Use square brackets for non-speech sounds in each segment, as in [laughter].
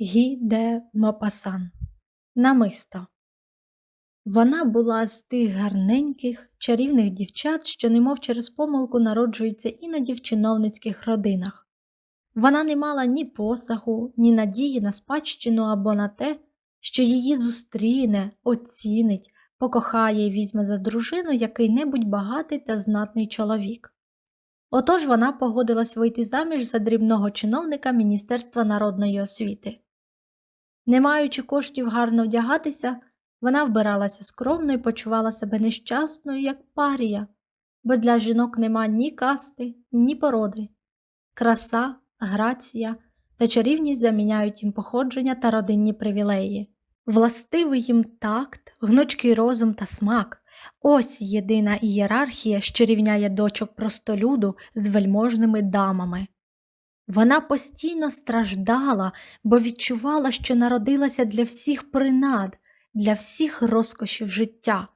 Гі де Мопасан. Намисто. Вона була з тих гарненьких, чарівних дівчат, що немов через помилку народжуються іноді в чиновницьких родинах. Вона не мала ні посагу, ні надії на спадщину або на те, що її зустріне, оцінить, покохає і візьме за дружину який-небудь багатий та знатний чоловік. Отож вона погодилась вийти заміж за дрібного чиновника Міністерства народної освіти. Не маючи коштів гарно вдягатися, вона вбиралася скромно і почувала себе нещасною, як парія, бо для жінок нема ні касти, ні породи. Краса, грація та чарівність заміняють їм походження та родинні привілеї. Властивий їм такт, гнучкий розум та смак ось єдина ієрархія, що рівняє дочок простолюду з вельможними дамами. Вона постійно страждала, бо відчувала, що народилася для всіх принад, для всіх розкошів життя.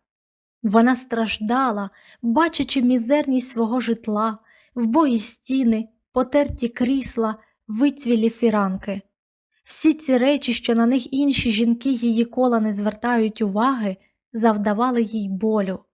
Вона страждала, бачачи мізерність свого житла, вбої стіни, потерті крісла, вицвілі фіранки. Всі ці речі, що на них інші жінки її кола не звертають уваги, завдавали їй болю.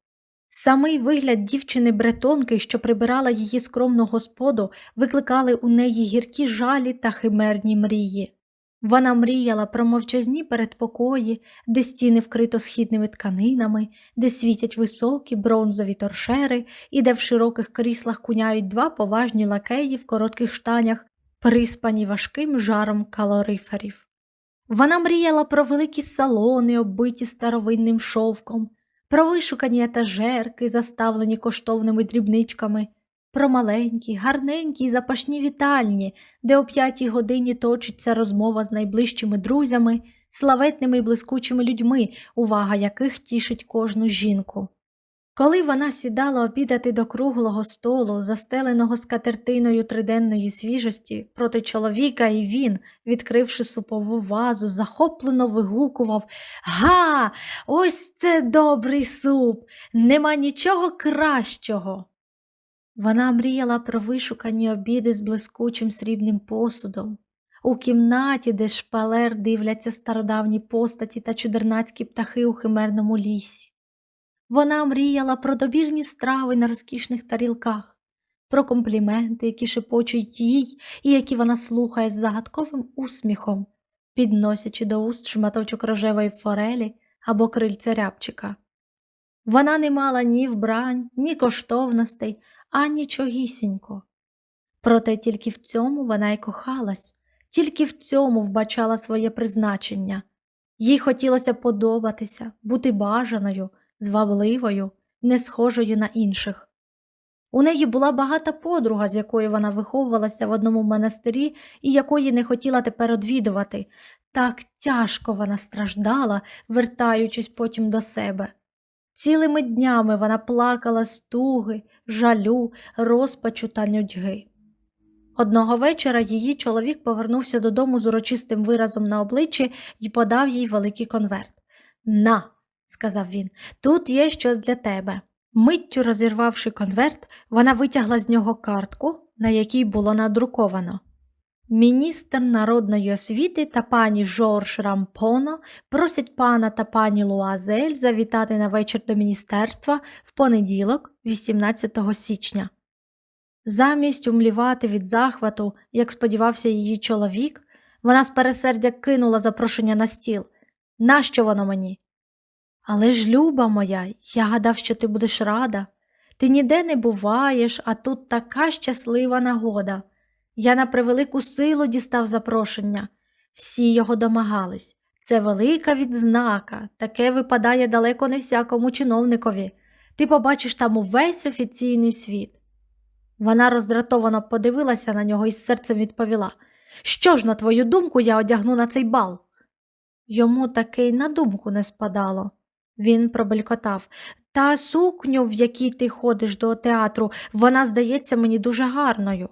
Самий вигляд дівчини бретонки, що прибирала її скромну господу, викликали у неї гіркі жалі та химерні мрії. Вона мріяла про мовчазні передпокої, де стіни вкрито східними тканинами, де світять високі бронзові торшери і де в широких кріслах куняють два поважні лакеї в коротких штанях, приспані важким жаром калориферів. Вона мріяла про великі салони, оббиті старовинним шовком, про вишукані етажерки, заставлені коштовними дрібничками, про маленькі, гарненькі й запашні вітальні, де о п'ятій годині точиться розмова з найближчими друзями, славетними й блискучими людьми, увага яких тішить кожну жінку. Коли вона сідала обідати до круглого столу, застеленого скатертиною триденної свіжості, проти чоловіка, і він, відкривши супову вазу, захоплено вигукував Га, ось це добрий суп! Нема нічого кращого. Вона мріяла про вишукані обіди з блискучим срібним посудом. У кімнаті, де шпалер дивляться стародавні постаті та чудернацькі птахи у химерному лісі. Вона мріяла про добірні страви на розкішних тарілках, про компліменти, які шепочуть їй і які вона слухає з загадковим усміхом, підносячи до уст шматочок рожевої форелі або крильця рябчика. Вона не мала ні вбрань, ні коштовностей, анічогісінько. Проте тільки в цьому вона й кохалась, тільки в цьому вбачала своє призначення. Їй хотілося подобатися, бути бажаною, звабливою, не схожою на інших. У неї була багата подруга, з якою вона виховувалася в одному монастирі і якої не хотіла тепер одвідувати. Так тяжко вона страждала, вертаючись потім до себе. Цілими днями вона плакала з туги, жалю, розпачу та нудьги. Одного вечора її чоловік повернувся додому з урочистим виразом на обличчі і подав їй великий конверт. На, сказав він, тут є щось для тебе. Миттю розірвавши конверт, вона витягла з нього картку, на якій було надруковано. Міністр народної освіти та пані Жорж Рампоно просять пана та пані Луазель завітати на вечір до міністерства в понеділок, 18 січня. Замість умлівати від захвату, як сподівався її чоловік, вона з пересердя кинула запрошення на стіл. Нащо воно мені? Але ж, люба моя, я гадав, що ти будеш рада. Ти ніде не буваєш, а тут така щаслива нагода. Я на превелику силу дістав запрошення. Всі його домагались. Це велика відзнака, таке випадає далеко не всякому чиновникові. Ти побачиш там увесь офіційний світ. Вона роздратовано подивилася на нього і з серцем відповіла Що ж, на твою думку, я одягну на цей бал? Йому таки й на думку не спадало. Він пробелькотав. Та сукню, в якій ти ходиш до театру, вона здається мені дуже гарною.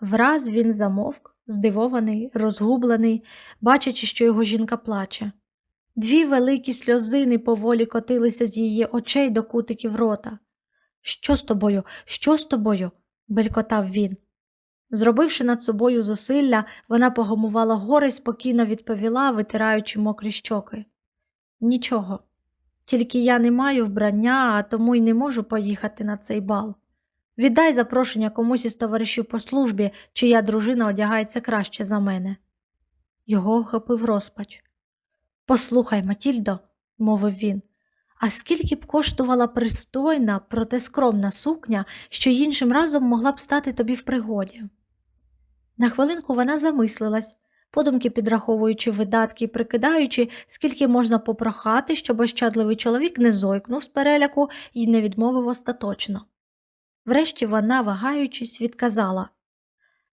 Враз він замовк, здивований, розгублений, бачачи, що його жінка плаче. Дві великі сльозини поволі котилися з її очей до кутиків рота. Що з тобою? Що з тобою? белькотав він. Зробивши над собою зусилля, вона погамувала гори й спокійно відповіла, витираючи мокрі щоки. Нічого. Тільки я не маю вбрання, а тому й не можу поїхати на цей бал. Віддай запрошення комусь із товаришів по службі, чия дружина одягається краще за мене. Його охопив розпач. Послухай, Матільдо, мовив він, а скільки б коштувала пристойна, проте скромна сукня, що іншим разом могла б стати тобі в пригоді? На хвилинку вона замислилась, подумки підраховуючи видатки і прикидаючи, скільки можна попрохати, щоб ощадливий чоловік не зойкнув з переляку і не відмовив остаточно. Врешті вона, вагаючись, відказала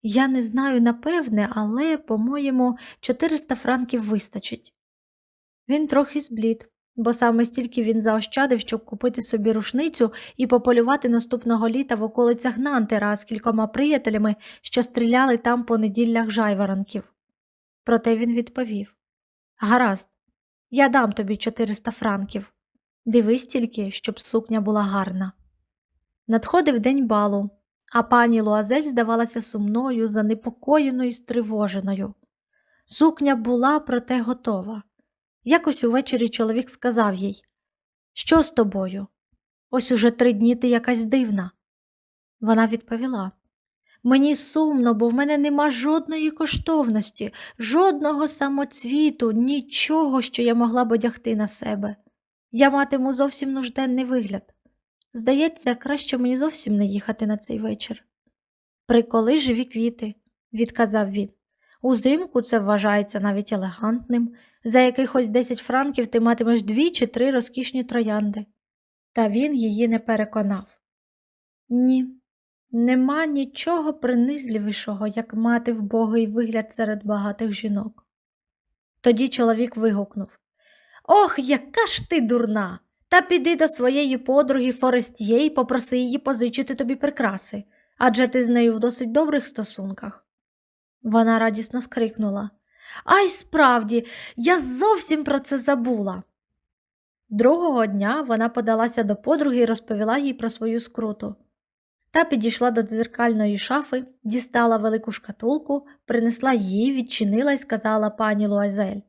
Я не знаю напевне, але, по-моєму, 400 франків вистачить. Він трохи зблід, бо саме стільки він заощадив, щоб купити собі рушницю і пополювати наступного літа в околицях Нантера з кількома приятелями, що стріляли там по неділях жайворонків. Проте він відповів Гаразд, я дам тобі 400 франків. Дивись тільки, щоб сукня була гарна. Надходив день балу, а пані Луазель здавалася сумною, занепокоєною і стривоженою. Сукня була, проте готова. Якось увечері чоловік сказав їй Що з тобою? Ось уже три дні ти якась дивна. Вона відповіла Мені сумно, бо в мене нема жодної коштовності, жодного самоцвіту, нічого, що я могла б одягти на себе. Я матиму зовсім нужденний вигляд. Здається, краще мені зовсім не їхати на цей вечір. Приколи живі квіти, відказав він. Узимку це вважається навіть елегантним. За якихось 10 франків ти матимеш дві чи три розкішні троянди. Та він її не переконав. Ні, нема нічого принизливішого, як мати вбогий вигляд серед багатих жінок. Тоді чоловік вигукнув Ох, яка ж ти дурна! Та піди до своєї подруги Форестіє і попроси її позичити тобі прикраси, адже ти з нею в досить добрих стосунках. Вона радісно скрикнула. Ай, справді, я зовсім про це забула. Другого дня вона подалася до подруги і розповіла їй про свою скруту. Та підійшла до дзеркальної шафи, дістала велику шкатулку, принесла її, відчинила і сказала пані Луазель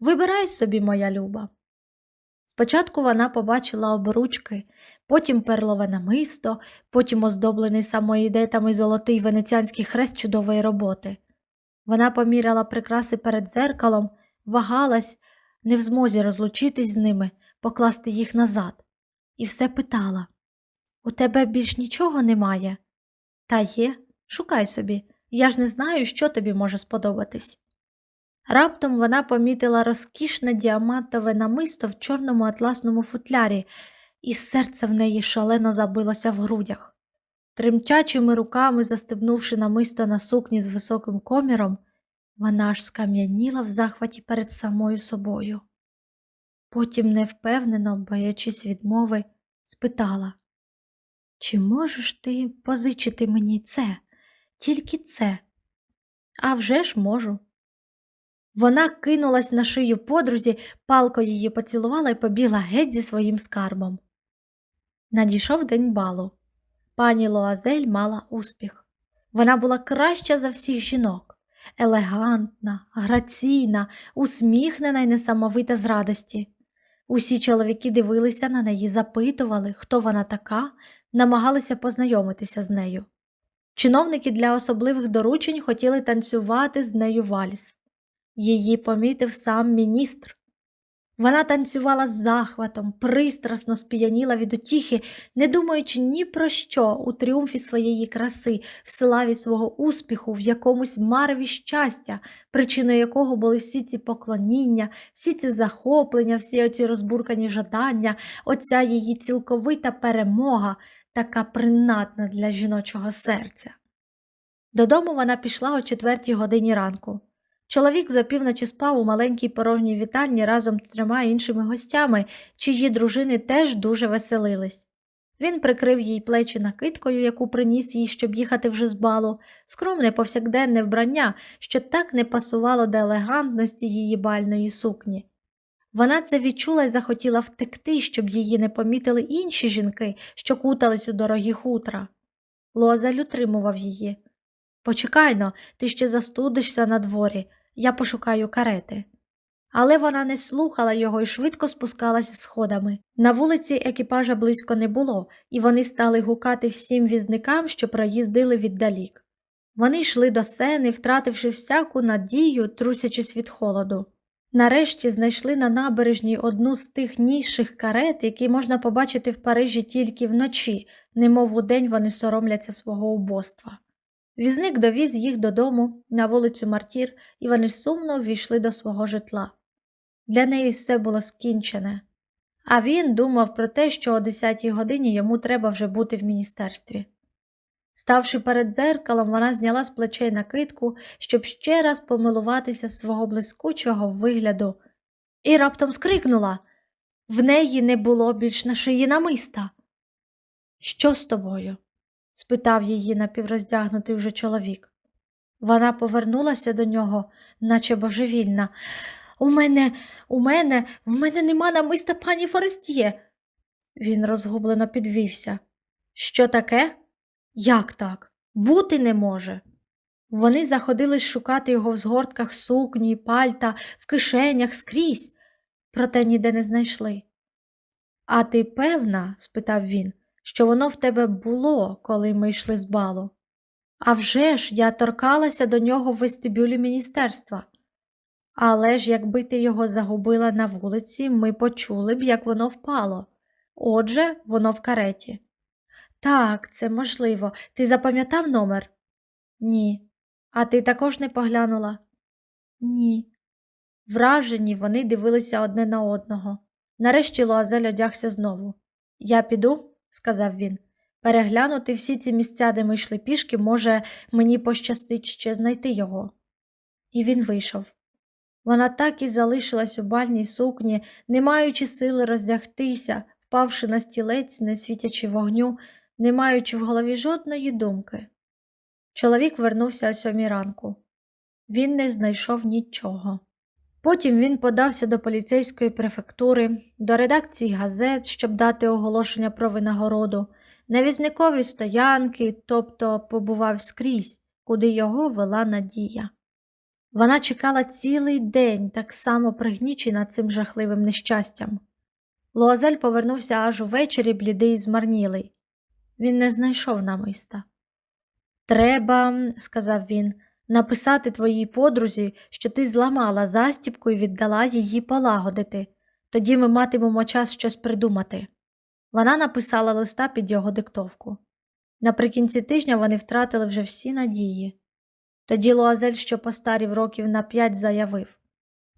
Вибирай собі, моя люба. Спочатку вона побачила обручки, потім перлове намисто, потім оздоблений самоїдетами золотий венеціанський хрест чудової роботи. Вона поміряла прикраси перед зеркалом, вагалась, не в змозі розлучитись з ними, покласти їх назад, і все питала У тебе більш нічого немає? Та є, шукай собі, я ж не знаю, що тобі може сподобатись. Раптом вона помітила розкішне діамантове намисто в чорному атласному футлярі, і серце в неї шалено забилося в грудях. Тремтячими руками, застебнувши намисто на сукні з високим коміром, вона аж скам'яніла в захваті перед самою собою. Потім, невпевнено, боячись відмови, спитала Чи можеш ти позичити мені це, тільки це? «А вже ж можу. Вона кинулась на шию подрузі, палко її поцілувала і побігла геть зі своїм скарбом. Надійшов день балу. Пані Лоазель мала успіх. Вона була краща за всіх жінок, елегантна, граційна, усміхнена й несамовита з радості. Усі чоловіки дивилися на неї, запитували, хто вона така, намагалися познайомитися з нею. Чиновники для особливих доручень хотіли танцювати з нею вальс. Її помітив сам міністр. Вона танцювала з захватом, пристрасно сп'яніла від утіхи, не думаючи ні про що у тріумфі своєї краси, в славі свого успіху, в якомусь мареві щастя, причиною якого були всі ці поклоніння, всі ці захоплення, всі оці розбуркані жадання, оця її цілковита перемога, така принадна для жіночого серця. Додому вона пішла о четвертій годині ранку. Чоловік за півночі спав у маленькій порожній вітальні разом з трьома іншими гостями, чиї дружини теж дуже веселились. Він прикрив їй плечі накидкою, яку приніс їй, щоб їхати вже з балу, скромне повсякденне вбрання, що так не пасувало до елегантності її бальної сукні. Вона це відчула і захотіла втекти, щоб її не помітили інші жінки, що кутались у дорогі хутра. Лозаль утримував її. Почекай но, ти ще застудишся на дворі, я пошукаю карети. Але вона не слухала його і швидко спускалася сходами. На вулиці екіпажа близько не було, і вони стали гукати всім візникам, що проїздили віддалік. Вони йшли до сени, втративши всяку надію, трусячись від холоду. Нарешті знайшли на набережній одну з тих нижчих карет, які можна побачити в Парижі тільки вночі, немов удень вони соромляться свого убоства. Візник довіз їх додому на вулицю Мартір, і вони сумно ввійшли до свого житла. Для неї все було скінчене. А він думав про те, що о 10-й годині йому треба вже бути в міністерстві. Ставши перед дзеркалом, вона зняла з плечей накидку, щоб ще раз помилуватися свого блискучого вигляду, і раптом скрикнула в неї не було більш на шиї намиста. Що з тобою? спитав її напівроздягнутий вже чоловік. Вона повернулася до нього, наче божевільна. У мене, у мене, в мене нема намиста пані Форестіє. Він розгублено підвівся. Що таке? Як так? Бути не може. Вони заходились шукати його в згортках сукні, пальта, в кишенях скрізь, проте ніде не знайшли. А ти певна, спитав він, що воно в тебе було, коли ми йшли з балу? А вже ж я торкалася до нього в вестибюлі міністерства. Але ж якби ти його загубила на вулиці, ми почули б, як воно впало. Отже, воно в кареті. Так, це можливо. Ти запам'ятав номер? Ні. А ти також не поглянула? Ні. Вражені вони дивилися одне на одного. Нарешті Луазель одягся знову. Я піду, сказав він. Переглянути всі ці місця, де ми йшли пішки, може, мені пощастить ще знайти його. І він вийшов. Вона так і залишилась у бальній сукні, не маючи сили роздягтися, впавши на стілець, не світячи вогню, не маючи в голові жодної думки. Чоловік вернувся о сьомій ранку. Він не знайшов нічого. Потім він подався до поліцейської префектури, до редакції газет, щоб дати оголошення про винагороду, на візникові стоянки, тобто побував скрізь, куди його вела надія. Вона чекала цілий день, так само пригнічена цим жахливим нещастям. Луазель повернувся аж увечері, блідий і змарнілий. Він не знайшов намиста. Треба, сказав він, написати твоїй подрузі, що ти зламала застіпку і віддала її полагодити. Тоді ми матимемо час щось придумати. Вона написала листа під його диктовку. Наприкінці тижня вони втратили вже всі надії. Тоді Луазель, що постарів років на п'ять, заявив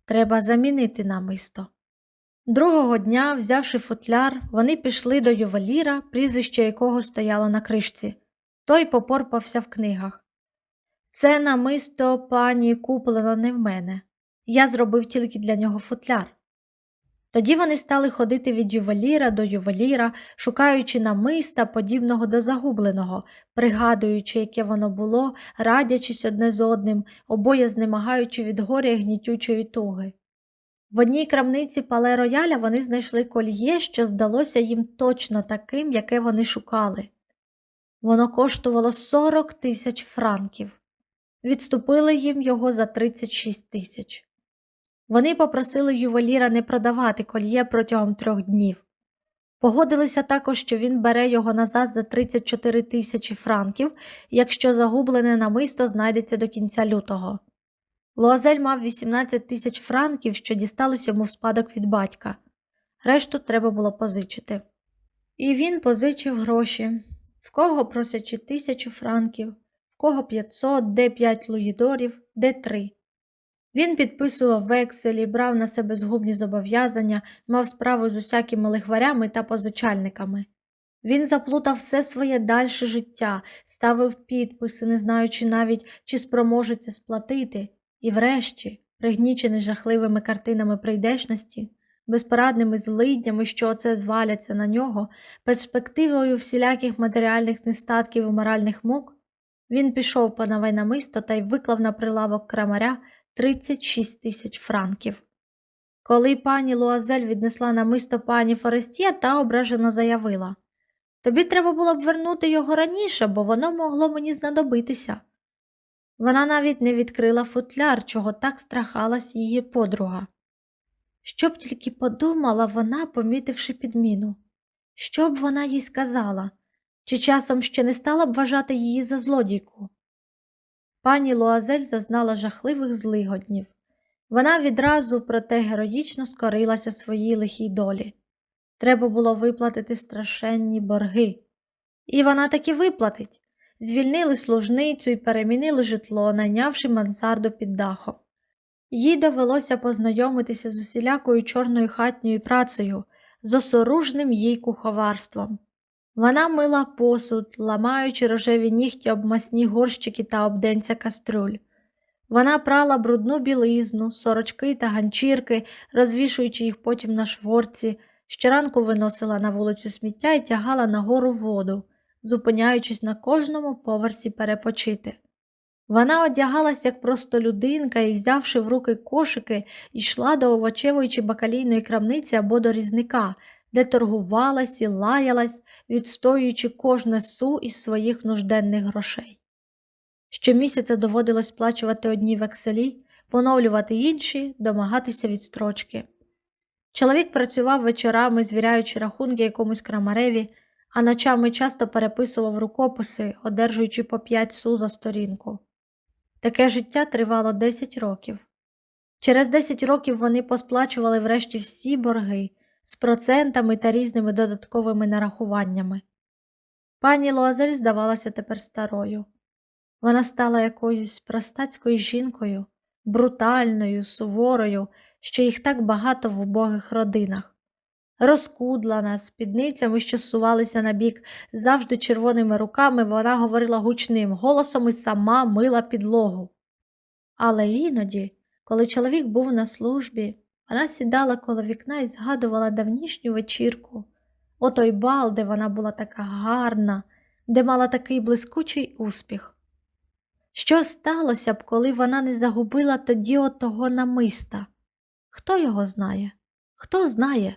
Треба замінити намисто. Другого дня, взявши футляр, вони пішли до ювеліра, прізвище якого стояло на кришці. Той попорпався в книгах. Це намисто пані куплено не в мене. Я зробив тільки для нього футляр. Тоді вони стали ходити від ювеліра до ювеліра, шукаючи намиста, подібного до загубленого, пригадуючи, яке воно було, радячись одне з одним, обоє знемагаючи від горя гнітючої туги. В одній крамниці пале рояля вони знайшли кольє, що здалося їм точно таким, яке вони шукали. Воно коштувало 40 тисяч франків. Відступили їм його за 36 тисяч. Вони попросили ювеліра не продавати кольє протягом трьох днів. Погодилися також, що він бере його назад за 34 тисячі франків, якщо загублене намисто знайдеться до кінця лютого. Луазель мав 18 тисяч франків, що дісталось йому в спадок від батька. Решту треба було позичити. І він позичив гроші в кого просячи тисячу франків, в кого 500, де 5 луїдорів, де 3. Він підписував векселі, брав на себе згубні зобов'язання, мав справу з усякими лихварями та позичальниками. Він заплутав все своє дальше життя, ставив підписи, не знаючи навіть, чи спроможеться сплатити, і врешті, пригнічений жахливими картинами прийдешності, безпорадними злиднями, що оце зваляться на нього, перспективою всіляких матеріальних нестатків і моральних мук, він пішов по нове намисто та й виклав на прилавок крамаря 36 тисяч франків. Коли пані Луазель віднесла намисто пані Форестє, та ображено заявила Тобі треба було б вернути його раніше, бо воно могло мені знадобитися. Вона навіть не відкрила футляр, чого так страхалась її подруга. Що б тільки подумала вона, помітивши підміну. Що б вона їй сказала, чи часом ще не стала б вважати її за злодійку? Пані Луазель зазнала жахливих злигоднів. Вона відразу, проте героїчно скорилася своїй лихій долі. Треба було виплатити страшенні борги. І вона таки виплатить. Звільнили служницю і перемінили житло, найнявши мансарду під дахом. Їй довелося познайомитися з усілякою чорною хатньою працею, з осоружним їй куховарством. Вона мила посуд, ламаючи рожеві нігті об масні горщики та обденця кастрюль. Вона прала брудну білизну, сорочки та ганчірки, розвішуючи їх потім на шворці, щоранку виносила на вулицю сміття і тягала нагору воду, зупиняючись на кожному поверсі перепочити. Вона одягалась як простолюдинка і, взявши в руки кошики, йшла до овочевої чи бакалійної крамниці або до різника, де торгувалась і лаялась, відстоюючи кожне су із своїх нужденних грошей. Щомісяця доводилось сплачувати одні векселі, поновлювати інші, домагатися відстрочки. Чоловік працював вечорами, звіряючи рахунки якомусь крамареві, а ночами часто переписував рукописи, одержуючи по п'ять су за сторінку. Таке життя тривало 10 років. Через 10 років вони посплачували врешті всі борги з процентами та різними додатковими нарахуваннями. Пані Луазель здавалася тепер старою. Вона стала якоюсь простацькою жінкою, брутальною, суворою, що їх так багато в убогих родинах. Розкудлана, спідницями, що сувалися на бік, завжди червоними руками, вона говорила гучним голосом і сама мила підлогу. Але іноді, коли чоловік був на службі, вона сідала коло вікна і згадувала давнішню вечірку, отой бал, де вона була така гарна, де мала такий блискучий успіх. Що сталося б, коли вона не загубила тоді отого намиста? Хто його знає? Хто знає?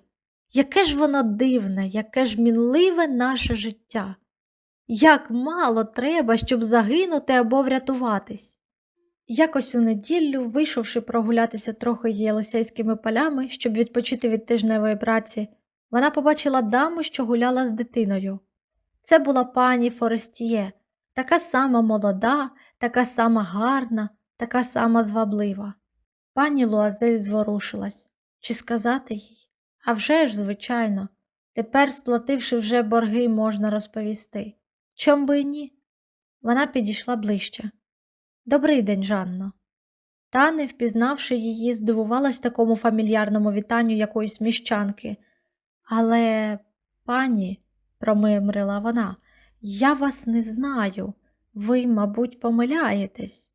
Яке ж воно дивне, яке ж мінливе наше життя? Як мало треба, щоб загинути або врятуватись. Якось у неділю, вийшовши прогулятися трохи єлисейськими полями, щоб відпочити від тижневої праці, вона побачила даму, що гуляла з дитиною. Це була пані Форестіє, така сама молода, така сама гарна, така сама зваблива. Пані Луазель зворушилась. Чи сказати їй? А вже ж, звичайно, тепер, сплативши вже борги, можна розповісти. Чом би і ні? Вона підійшла ближче. Добрий день, Жанно. Та, не впізнавши її, здивувалась такому фамільярному вітанню якоїсь міщанки. Але, пані, промимрила вона, я вас не знаю. Ви, мабуть, помиляєтесь.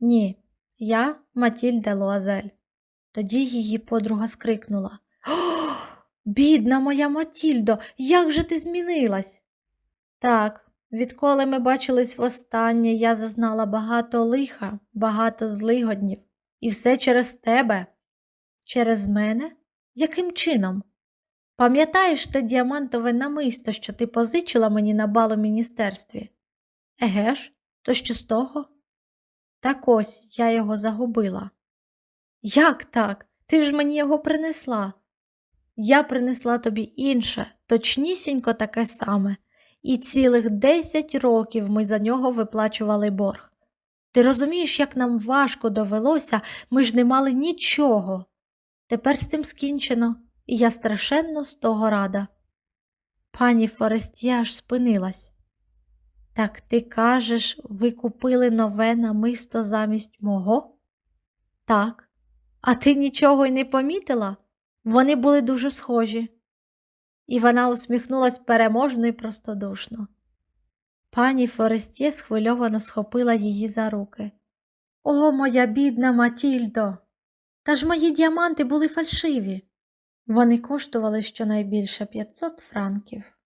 Ні, я Матільда Луазель. Тоді її подруга скрикнула. [gasps] О, бідна моя Матільдо, як же ти змінилась? Так, відколи ми бачились востаннє, я зазнала багато лиха, багато злигоднів. І все через тебе. Через мене? Яким чином? Пам'ятаєш те діамантове намисто, що ти позичила мені на бал у міністерстві? Еге ж, то що з того? Так ось я його загубила. Як так? Ти ж мені його принесла. Я принесла тобі інше, точнісінько таке саме, і цілих десять років ми за нього виплачували борг. Ти розумієш, як нам важко довелося, ми ж не мали нічого. Тепер з цим скінчено, і я страшенно з того рада. Пані Форестія аж спинилась. Так ти кажеш, ви купили нове намисто замість мого? Так. А ти нічого й не помітила? Вони були дуже схожі. І вона усміхнулась переможно і простодушно. Пані Форестє схвильовано схопила її за руки. О, моя бідна Матільдо! Та ж мої діаманти були фальшиві. Вони коштували щонайбільше 500 франків.